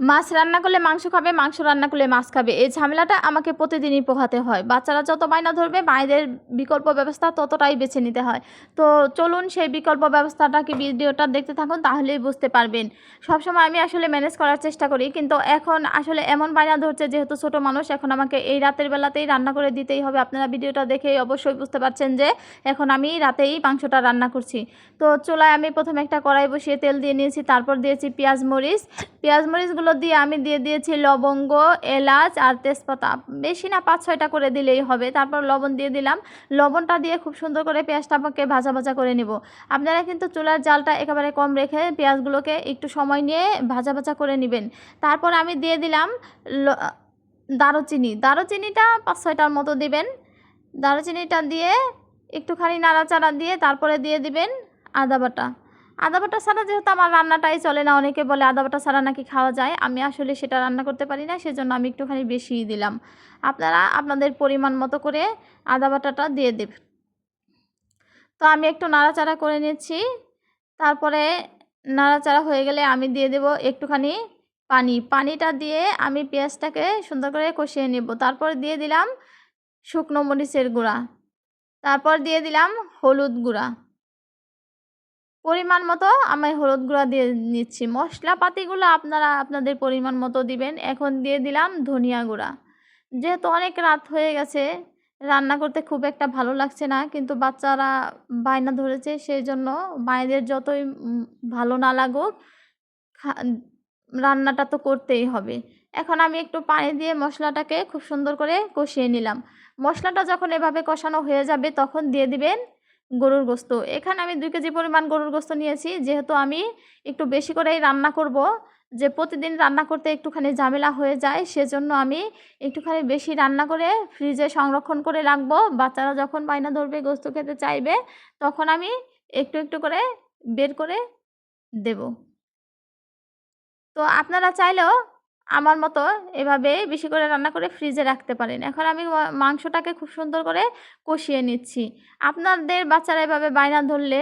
মাছ রান্না করলে মাংস খাবে, মাংস রান্না করলে মাছ খাবে। এই ঝামেলাটা আমাকে প্রতিদিনই পোহাতে হয়। বাচ্চারা যত বায়না ধরবে, মায়েদের বিকল্প ব্যবস্থা ততটাই বেছে নিতে হয়। তো চলুন সেই বিকল্প ব্যবস্থাটা কি ভিডিওটা দেখতে থাকুন, তাহলেই বুঝতে পারবেন। সবসময় আমি আসলে ম্যানেজ করার চেষ্টা করি, কিন্তু এখন আসলে এমন বায়না ধরছে, যেহেতু ছোট মানুষ, এখন আমাকে এই রাতের বেলাতেই রান্না করে দিতেই হবে। আপনারা ভিডিওটা দেখেই অবশ্যই বুঝতে পারছেন যে, এখন আমি রাতেই মাংসটা রান্না করছি। তো চুলায় আমি প্রথমে একটা কড়াই বসিয়ে তেল দিয়ে নিয়েছি, তারপর দিয়েছি পেঁয়াজ মরিচ। পেঁয়াজ মরিচগুলো দিয়ে আমি দিয়ে দিয়েছি লবঙ্গ, এলাচ আর তেজপাতা। বেশি না পাঁচ ছয়টা করে দিলেই হবে। তারপর লবণ দিয়ে দিলাম। লবণটা দিয়ে খুব সুন্দর করে পেঁয়াজটাকে ভাজা ভাজা করে নেব। আপনারা কিন্তু চুলার জালটা একেবারে কম রেখে পেঁয়াজগুলোকে একটু সময় নিয়ে ভাজা ভাজা করে নেবেন। তারপর আমি দিয়ে দিলাম দারুচিনি। দারুচিনিটা পাঁচ ছয়টার মতো দিবেন। দারুচিনিটা দিয়ে একটুখানি নাড়াচাড়া দিয়ে তারপরে দিয়ে দিবেন আদা বাটা। আদা বাটা ছাড়া যেহেতু আমার রান্নাটাই চলে না, অনেকে বলে আদা বাটা ছাড়া নাকি খাওয়া যায়। আমি আসলে সেটা রান্না করতে পারি না, সেজন্য আমি একটুখানি বেশিই দিলাম। আপনারা আপনাদের পরিমাণ মতো করে আদা বাটাটা দিয়ে দেবেন তো আমি একটু নাড়াচাড়া করে নিচ্ছি। তারপরে নাড়াচাড়া হয়ে গেলে আমি দিয়ে দেব একটুখানি পানি। পানিটা দিয়ে আমি পেঁয়াজটাকে সুন্দর করে কষিয়ে নেব। তারপর দিয়ে দিলাম শুকনো মরিচের গুঁড়া। তারপর দিয়ে দিলাম হলুদ গুঁড়া। পরিমাণ মতো আমি হলুদ গুঁড়া দিয়ে নিচ্ছি। মশলাপাতিগুলো আপনারা আপনাদের পরিমাণ মতো দিবেন। এখন দিয়ে দিলাম ধনিয়া গুঁড়া। যেহেতু অনেক রাত হয়ে গেছে, রান্না করতে খুব একটা ভালো লাগছে না, কিন্তু বাচ্চারা বায়না ধরেছে সেই জন্য মায়েদের যতই ভালো না লাগুক রান্নাটা তো করতেই হবে। এখন আমি একটু পানি দিয়ে মশলাটাকে খুব সুন্দর করে কষিয়ে নিলাম। মশলাটা যখন এভাবে কষানো হয়ে যাবে, তখন দিয়ে দিবেন গরুর গোস্ত। এখানে আমি দুই কেজি পরিমাণ গরুর গোস্ত নিয়েছি। যেহেতু আমি একটু বেশি করেই রান্না করব, যে প্রতিদিন রান্না করতে একটুখানি ঝামেলা হয়ে যায়, সেজন্য আমি একটুখানি বেশি রান্না করে ফ্রিজে সংরক্ষণ করে রাখব। বাচ্চারা যখন বায়না ধরবে, গোস্ত খেতে চাইবে, তখন আমি একটু একটু করে বের করে দেব। তো আপনারা চাইলেও আমার মতো এভাবে বেশি করে রান্না করে ফ্রিজে রাখতে পারেন। এখন আমি মাংসটাকে খুব সুন্দর করে কষিয়ে নিচ্ছি। আপনাদের বাচ্চারা এভাবে বায়না ধরলে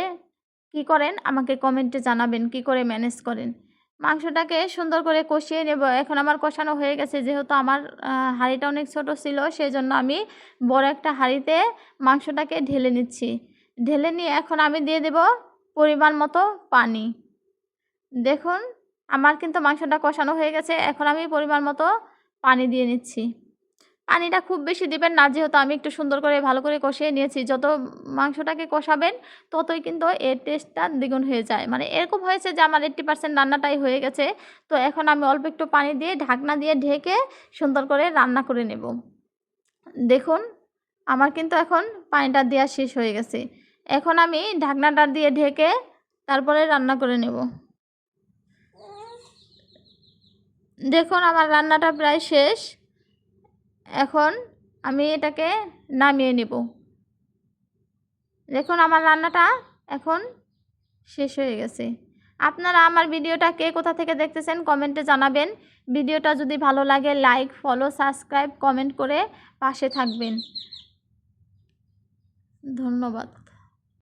কি করেন? আমাকে কমেন্টে জানাবেন কি করে ম্যানেজ করেন। মাংসটাকে সুন্দর করে কষিয়ে নেব। এখন আমার কষানো হয়ে গেছে। যেহেতু আমার হাঁড়িটা অনেক ছোট ছিল সেই জন্য আমি বড় একটা হাঁড়িতে মাংসটাকে ঢেলে নিচ্ছি। ঢেলে নিয়ে এখন আমি দিয়ে দেব পরিমাণ মতো পানি। দেখুন আমার কিন্তু মাংসটা কষানো হয়ে গেছে, এখন আমি পরিমাণ মতো পানি দিয়ে নিচ্ছি। পানিটা খুব বেশি দিবেন না, যেহেতু আমি একটু সুন্দর করে ভালো করে কষিয়ে নিয়েছি। যত মাংসটাকে কষাবেন, ততই কিন্তু এর টেস্টটা দ্বিগুণ হয়ে যায়। মানে এরকম হয়েছে যে আমার এইট্টি পার্সেন্ট রান্নাটাই হয়ে গেছে। তো এখন আমি অল্প একটু পানি দিয়ে ঢাকনা দিয়ে ঢেকে সুন্দর করে রান্না করে নেব। দেখুন, আমার কিন্তু এখন পানিটা দেওয়া শেষ হয়ে গেছে। এখন আমি ঢাকনাটা দিয়ে ঢেকে তারপরে রান্না করে নেব। দেখুন, আমার রান্নাটা প্রায় শেষ। এখন আমি এটাকে নামিয়ে নেব। দেখুন, আমার রান্নাটা এখন শেষ হয়ে গেছে। আপনারা আমার ভিডিওটা কে কোথা থেকে দেখতেছেন কমেন্টে জানাবেন। ভিডিওটা যদি ভালো লাগে, লাইক, ফলো, সাবস্ক্রাইব, কমেন্ট করে পাশে থাকবেন। ধন্যবাদ।